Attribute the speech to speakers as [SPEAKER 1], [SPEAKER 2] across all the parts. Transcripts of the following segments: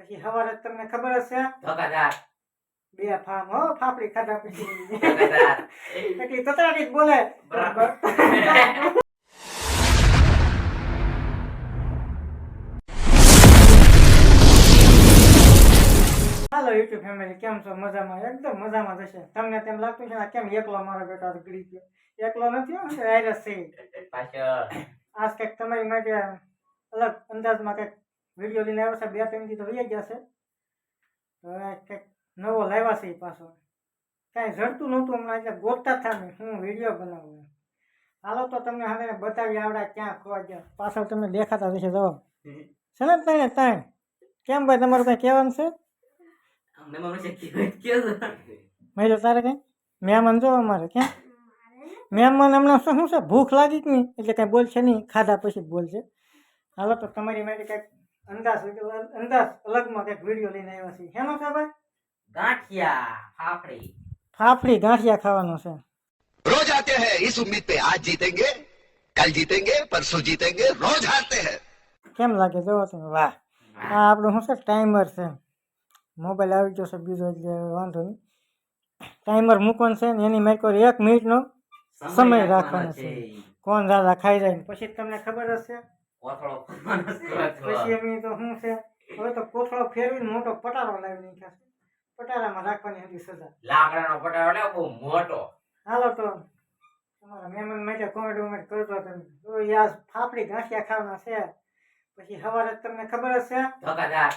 [SPEAKER 1] પછી સવારે તમને ખબર હશે?
[SPEAKER 2] ધોકાદાર
[SPEAKER 1] બે ફામ હો ફાફડી ખાધા પછી. એટલી તતરાટી જ બોલે.
[SPEAKER 2] બરાબર.
[SPEAKER 1] હાલો યુટ્યુબ ફેમિલી કેમ છો? મજામાં? એકદમ મજામાં જશે તમને તેમ લાગતું છે કેમ એકલો મારો બેટા ગળી ગયો? એકલો નથી વાયરસ છે. આજ કંઈક તમારી માટે અલગ અંદાજમાં કંઈક વીડિયો લઈને આવ્યો છે બે ત્રણ દી તો વહી ગયા છે તો હવે કંઈક નવો લાવ્યા છે ઈ પાછો કાંઈ જડતું નહોતું હમણાં એટલે ગોતતા જ થાય ને હું વીડિયો બનાવું એમ. હાલો તો તમને હવે બતાવી આવડે ક્યાં ખોવા ગયા પાછળ તમને દેખાતા હશે જવાબ છે ને તને તાણ કેમ ભાઈ તમારું કંઈ કહેવાનું છે
[SPEAKER 2] અમને મને છે કે કે
[SPEAKER 1] મહિલો તારે કંઈ મહેમાન જો અમારે ક્યાં મહેમાન હમણાં શું શું છે ભૂખ લાગી કે નહીં એટલે કાંઈ બોલશે નહીં ખાધા પછી જ બોલશે હાલો તો તમારી માટે કંઈક ایک مینٹ ناخوا کھائی جائے؟ خبر حساب
[SPEAKER 2] કોથળો
[SPEAKER 1] પછી એમની તો શું છે હવે તો કોથળો ફેરવીને મોટો પટારો લાવી નાખ્યા છે. પટારામાં રાખવાની હતી સજા.
[SPEAKER 2] લાકડાનો પટારો લે બહુ મોટો.
[SPEAKER 1] હાલો તો તમારા મહેમાન માટે કોમેડી વોમેડી કરતો તમે. તો યાર ફાફડી ગાંઠિયા ખાવાના છે. પછી સવારે તમને ખબર હશે?
[SPEAKER 2] ધોકાદાર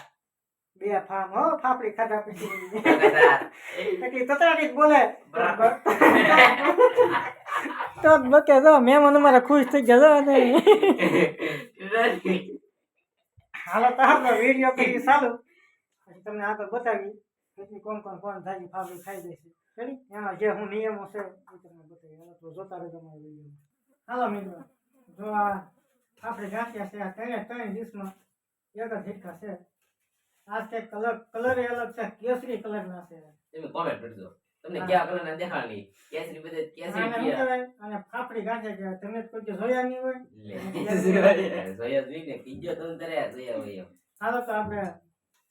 [SPEAKER 1] બે ફામ હો ફાફડી ખાધા પછી. એટલી તતરાટી બોલે.
[SPEAKER 2] બરાબર.
[SPEAKER 1] તો બકે જો મહેમાન અમારા ખુશ થઈ ગયા અને હાલો તો આપણે વીડિયો કરી ચાલુ. પછી તમને આગળ બતાવી પછી કોણ કોણ કોણ થાય ફાવી ખાઈ જશે રેડી? એમાં જે હું નિયમો છે એ તમને બતાવી હાલો તો જોતા રહેજો મારા વીડિયો હાલો મિત્રો. જો આ આપણે ગાંઠ્યા છે આ ત્રણે ત્રણ ડીશમાં એક જ હિટકા છે. આ છે કલર કલર અલગ છે કેસરી કલરના છે.
[SPEAKER 2] તમે કોમેન્ટ કરજો. તમને કયા કલર ના દેખાણી કેસરી બધે કેસરી કયા
[SPEAKER 1] ફાફડી ગાંઠે કે તમે કોઈ જોયા નહીં હોય?
[SPEAKER 2] જોયા જોઈ ને કીજો તો તરે જોયા હોય
[SPEAKER 1] હાલો તો આપણે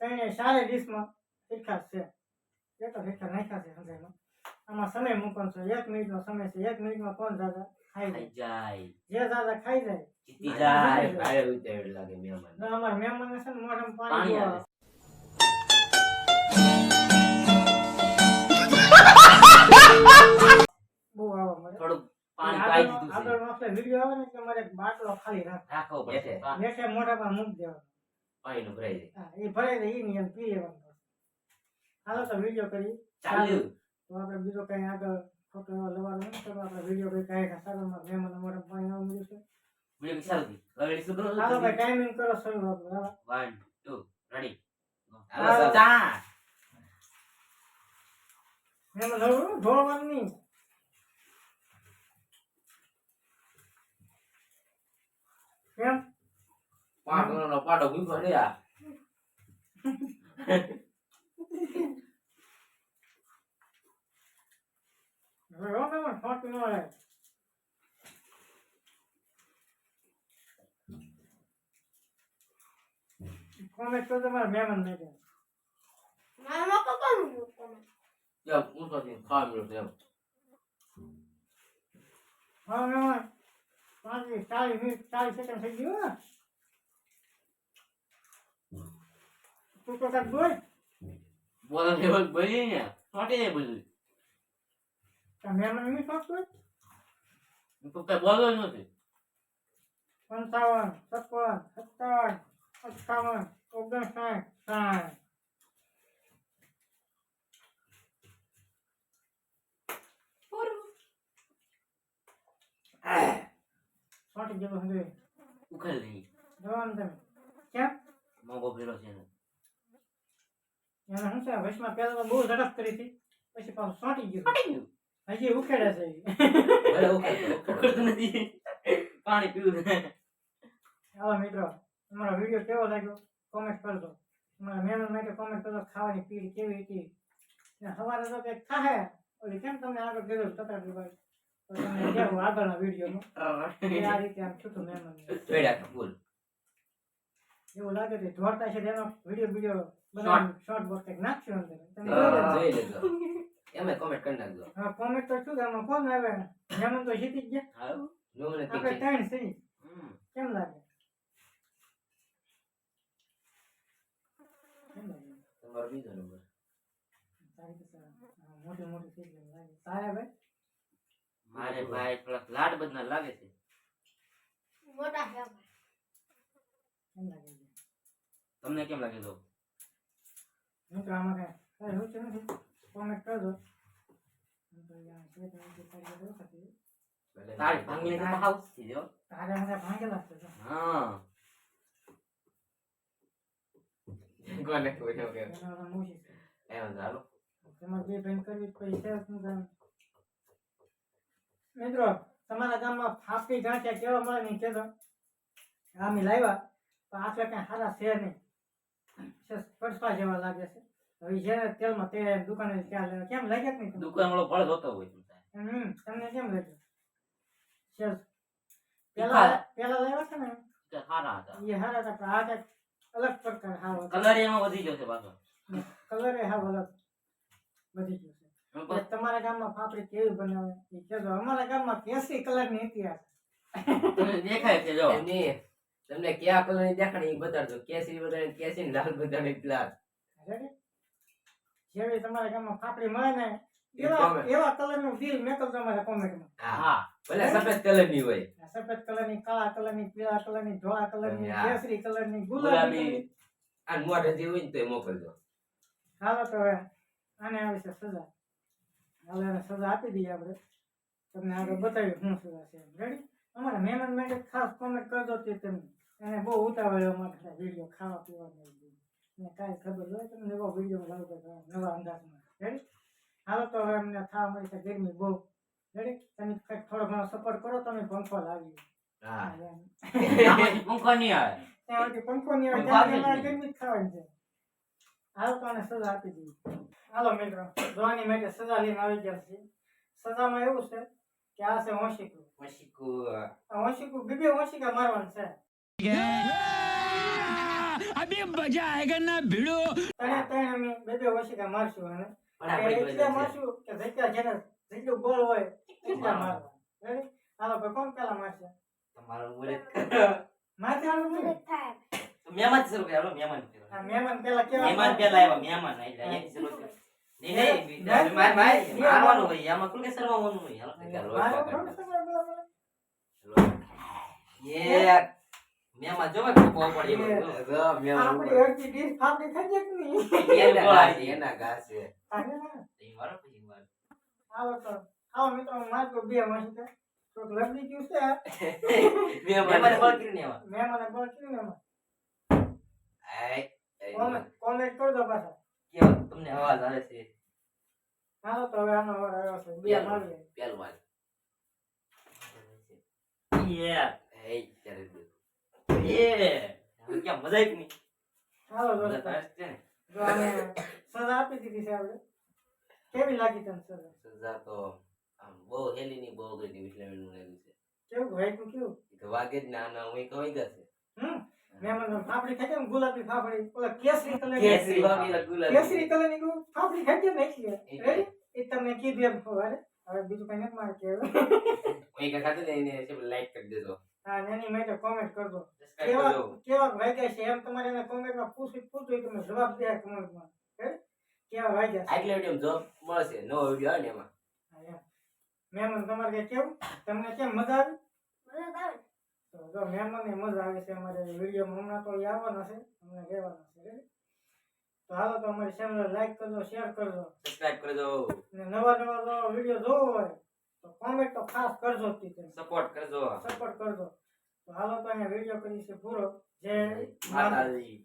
[SPEAKER 1] તેને સારી ડીશમાં તીખા છે. એ તો તીખા નાખ્યા છે સમજાય આમાં સમય મૂકવાનો છે. એક મિનિટનો સમય છે. એક મિનિટમાં કોણ દાદા ખાઈ જાય. જે દાદા ખાઈ જાય
[SPEAKER 2] જીતી જાય. ભાઈ ઉતાવળ લાગે મહેમાન
[SPEAKER 1] અમારા મહેમાન છે ને મોઢામાં પાણી
[SPEAKER 2] આવે.
[SPEAKER 1] બહુ આવવા મળે.
[SPEAKER 2] થોડું પાણી પાઈ દીધું છે.
[SPEAKER 1] આગળ આપણે વીડિયો આવે ને એટલે મારે બાટલો ખાલી રાખ.
[SPEAKER 2] રાખવો પડશે
[SPEAKER 1] મેઠે મોઢા પર મૂકી દેવાનો.
[SPEAKER 2] પાણી નું ભરાઈ જાય.
[SPEAKER 1] હા, એ ભરાઈ જાય એ નહીં એમ પી લેવાનું. હાલો તો વીડિયો કરી
[SPEAKER 2] ચાલુ.
[SPEAKER 1] તો આપણે બીજો કઈ આગળ ફોટો લેવાનો તો આપણે વીડિયો કઈ કાંઈ સારું મહેમાન પાણી આવવા મળ્યું છે.
[SPEAKER 2] વિડિયો ચાલુ થી હવે શું કરું
[SPEAKER 1] હાલો ભાઈ ટાઈમિંગ કરો શરૂ આપણે હાલો.
[SPEAKER 2] 1 2 રેડી
[SPEAKER 1] હાલો, ઢોળવાનું નહીં. કેમ
[SPEAKER 2] પાટો નો પાટો ભૂખો રે આ
[SPEAKER 1] હવે હો મહેમાન ફોટો ન આવે કોમેન્ટ કરજો મારા મહેમાન માટે
[SPEAKER 3] મારા પપ્પાનું મૂકવાનું.
[SPEAKER 2] યા ઊંચો થી ખાવા મળ્યો છે એમ
[SPEAKER 1] હા મહેમાન પાંત્રીસ ચાલીસ મિનિટ ચાલીસ સેકન્ડ થઈ ગયું હો. તું તો કાંઈક બોલ
[SPEAKER 2] બોલો લેવલ બની ને ફાટી જાય બધું
[SPEAKER 1] તારા મહેમાન નહીં ફોટો
[SPEAKER 2] હું તો કઈ બોલો જ નથી
[SPEAKER 1] પંચાવન છપ્પન સત્તાવન અઠાવન ઓગણસાઠ સાઠ સોટી જેવો હંધે
[SPEAKER 2] ઉખેલ નહીં
[SPEAKER 1] જવાનું તમે કેમ
[SPEAKER 2] મોંઘો ભેરો છે એને
[SPEAKER 1] એને શું છે વચમાં પહેલા તો બહુ ઝડપ કરી હતી પછી પાછું સોટી ગયું
[SPEAKER 2] ફાટી ગયું
[SPEAKER 1] હજી ઉખેડે છે ઈ.
[SPEAKER 2] ભલે ઉખેલ ઉખેલતું નથી પાણી પીવું છે
[SPEAKER 1] હાલો મિત્રો તમારો વીડિયો કેવો લાગ્યો કોમેન્ટ કરજો તમારા મહેમાન માટે કોમેન્ટ કરજો ખાવાની પીડ કેવી હતી ને સવારે તો કંઈક ખાહે ઓલી કેમ તમે આગળ કીધું તતાડી ભાઈ તો તમને કહેવું આગળના વિડીયોમાં આ રીતે આમ છૂટું મહેમાન
[SPEAKER 2] જોઈ રાખો ફૂલ
[SPEAKER 1] એવું લાગે છે તેનો વીડિયો વીડિયો બનાવી શોર્ટ બોક્સ કંઈક નાખશું અંદર તમે જોઈ લેજો.
[SPEAKER 4] એમાં કોમેન્ટ કરી નાખજો
[SPEAKER 1] હા કોમેન્ટ તો શું આમાં કોણ આવે તો જીતી ગયા આપણે ત્રણ સિરીઝ કેમ લાગે
[SPEAKER 4] તમારો બીજો નંબર
[SPEAKER 1] સા- મોટી મોટી સિરીઝ લાગે
[SPEAKER 2] મારે ભાઈ થોડાક લાડ બદના લાગે છે.
[SPEAKER 3] મોટા છે ભાઈ.
[SPEAKER 1] કેમ લાગે છે?
[SPEAKER 2] તમને કેમ લાગે તો
[SPEAKER 1] હું તો આમાં કાંઈ કાંઈ રૂચિ નથી. કોમેન્ટ કરજો. છે તારી
[SPEAKER 2] ભાંગી તો હાઉસ થઈ જો
[SPEAKER 1] તારે મને ભાંગેલા છે.
[SPEAKER 2] હા.
[SPEAKER 4] કોને કોઈ
[SPEAKER 1] ઓલો
[SPEAKER 4] એમ ચાલો
[SPEAKER 1] તમારે બે બેન કરવી કોઈ પછી નું શું કામ મિત્રો તમારા ગામમાં ફાફી ગાંઠિયા કેવા મળે નહીં કહેતો આમી લાવ્યા પણ આટલા કાંઈ સારા છે નહીં. છે પડસા જેવા લાગે છે. હવે જ્યારે તેલમાં તે દુકાને ત્યાં કેમ લાગ્યા નહીં
[SPEAKER 2] દુકાન વાળો ફળ જોતો હોય.
[SPEAKER 1] હમ તમને કેમ લાગ્યું? છે. પેલા પેલા લાવ્યા છે ને
[SPEAKER 2] સારા હતા.
[SPEAKER 1] એ હારા હતા પણ આ કાંઈક અલગ પ્રકાર હારો
[SPEAKER 2] કલર એમાં વધી ગયો છે પાછો.
[SPEAKER 1] કલર એ હા અલગ વધી ગયો છે. તમારા ગામમાં ફાફડી કેવી બનાવે? એ કહેજો અમારા ગામમાં કેસરી કલરની ઇતિહાસ
[SPEAKER 2] તમને દેખાય છે જો.
[SPEAKER 4] એમની તમને કયા કલરની દેખાણી એ બતાડજો. કેસરી બતાડે કેસરી ને લાલ બતાડે લાલ?
[SPEAKER 1] જેવી તમારા ગામમાં ફાફડી મળે ને એવા
[SPEAKER 4] કલર
[SPEAKER 1] એવા કલરનું બિલ મેકલ તમારા કોમેન્ટમાં
[SPEAKER 4] હા.
[SPEAKER 2] હા.
[SPEAKER 4] ભલે સફેદ કલરની હોય.
[SPEAKER 1] સફેદ સફેદ કલરની કાળા કલરની પીળા કલરની ધોળા કલરની
[SPEAKER 4] ની
[SPEAKER 1] કેસરી કલરની
[SPEAKER 2] ગુલાબી.
[SPEAKER 1] ગુલાબી
[SPEAKER 4] આ મોઢે જે હોય ને તો મોકલજો.
[SPEAKER 1] હાલો તો હવે આને આવે છે સજા. હાલો એને સજા આપી દઈએ આપણે. તમને આગળ બતાવી શું સજા છે રેડી અમારા મહેમાન માટે ખાસ કોમેન્ટ કરજો તે તમે. એને બહુ ઉતાવળ અમારા વીડિયો ખાવા પીવાનો ને કાંઈ ખબર હોય તમને એવો વીડિયો લાવ નવા અંદાજમાં. રેડી હાલો તો હવે અમને થવા મળી છે ગરમી બહુ. રેડી તમે કંઈક થોડો ઘણો સપોર્ટ કરો તમે પંખો લાવી
[SPEAKER 4] હા.
[SPEAKER 2] પંખો નહીં આવે.
[SPEAKER 1] પંખો નહીં આવે ગરમી ખાવાની છે. હાલો તો સજા આપી દીધી. હાલો મિત્રો જોવાની માટે સજા લઈને આવી ગયા છે સજામાં એવું છે કે આ છે હોશિકું
[SPEAKER 4] મશીકુ
[SPEAKER 1] આ બીબી બીબે હોશિકા મારવાનું છે. તને તને અમે બે બે હોશિકા મારશું અને એટલે મારશું કે જેટલા જેને જેટલું ગોળ હોય એટલા મારવા હાલો ભાઈ કોણ પેલા મારશે?
[SPEAKER 4] તમારું મુરત
[SPEAKER 1] આનું હાલો
[SPEAKER 3] મને
[SPEAKER 1] ભાઈ.
[SPEAKER 3] થાય.
[SPEAKER 2] મહેમાન શરૂ કરે હાલો મહેમાન
[SPEAKER 1] મહેમાન પેલા કેવા
[SPEAKER 2] મહેમાન પેલા આવ્યા મહેમાન એટલે નહીં નહીં માર ભાઈ મારવાનું હોય આમાં હાલો
[SPEAKER 1] મારો
[SPEAKER 2] મહેમાન જોવા કે પડી
[SPEAKER 4] જો
[SPEAKER 1] આપણી અડધી ડીશ થઈ
[SPEAKER 4] એના છે, એના
[SPEAKER 1] મારે.
[SPEAKER 2] મારો પછી મારો.
[SPEAKER 1] આવો તો આવો મિત્રો મારતો બે થોડુંક લગડી ગયું છે.
[SPEAKER 2] મહેમાને બળ કરીને.
[SPEAKER 1] મહેમાને
[SPEAKER 4] આય,
[SPEAKER 1] કોમેન્ટ કોમેન્ટ કરી પાછા.
[SPEAKER 2] કેવો? તમને અવાજ આવે છે?
[SPEAKER 1] હાલો તો હવે આનો અવાજ આવ્યો છે. બે
[SPEAKER 4] ત્યારે દે.
[SPEAKER 2] હવે ક્યાં મજા આવી નહીં?
[SPEAKER 1] હાલો દોસ્તો
[SPEAKER 2] જ ને.
[SPEAKER 1] આને સજા આપી દીધી છે આપણે. કેવી લાગી તમને સજા?
[SPEAKER 4] સજા તો આમ બહુ હેલી ની બહુ ગઈ એટલે મને લાગ્યું છે.
[SPEAKER 1] કેવું કેવું?
[SPEAKER 4] વાગે જ ના ના હું કઈ ગયા છે.
[SPEAKER 1] હમ મહેમાન ફાફડી ખાઈ ને ગુલાબી ફાફડી. ઓલા કેસરી કલર
[SPEAKER 2] કેસરી
[SPEAKER 4] ગુલાબી.
[SPEAKER 1] કેસરી કલરની ફાફડી ખાઈ જાય ને એટલે
[SPEAKER 4] એટલે.
[SPEAKER 1] રેડી એ તમને કીધું એમ ખબર. હવે બીજું કઈ નથી મારે કહેવું.
[SPEAKER 4] હું ખાતે જઈને લાઈક કરી દેજો.
[SPEAKER 1] હા એની માટે કોમેન્ટ કરજો.
[SPEAKER 2] Subscribe
[SPEAKER 1] કેવા. કેવા વાગ્યા છે? એમ તમારે એને કોમેન્ટમાં પૂછવું પૂછવું તમે જવાબ દે કોમેન્ટમાં કેવા વાગ્યા છે?
[SPEAKER 4] આગલા વીડિયો જોબ મળશે. નવો વીડિયો આવે ને એમાં.
[SPEAKER 1] હા, તમારે કઈ કેવું તમને કેમ મજા આવી?
[SPEAKER 3] મજા આવે.
[SPEAKER 1] તો જો મહેમાનને મજા આવે છે અમારે વિડીયોમાં હમણાં તો આવવાના છે અમને કહેવાના છે તો હાલો તો અમારી ચેનલ લાઈક કરજો શેર કરજો.
[SPEAKER 2] સબસ્ક્રાઇબ કરજો.
[SPEAKER 1] અને નવા નવા નવા વીડિયો જોવો હોય તો કોમેન્ટ તો ખાસ કરજો
[SPEAKER 2] સપોર્ટ કરજો.
[SPEAKER 1] સપોર્ટ કરજો. તો હાલો તો અહીંયા વીડિયો કરી છે પૂરો. જય
[SPEAKER 2] માતાજી.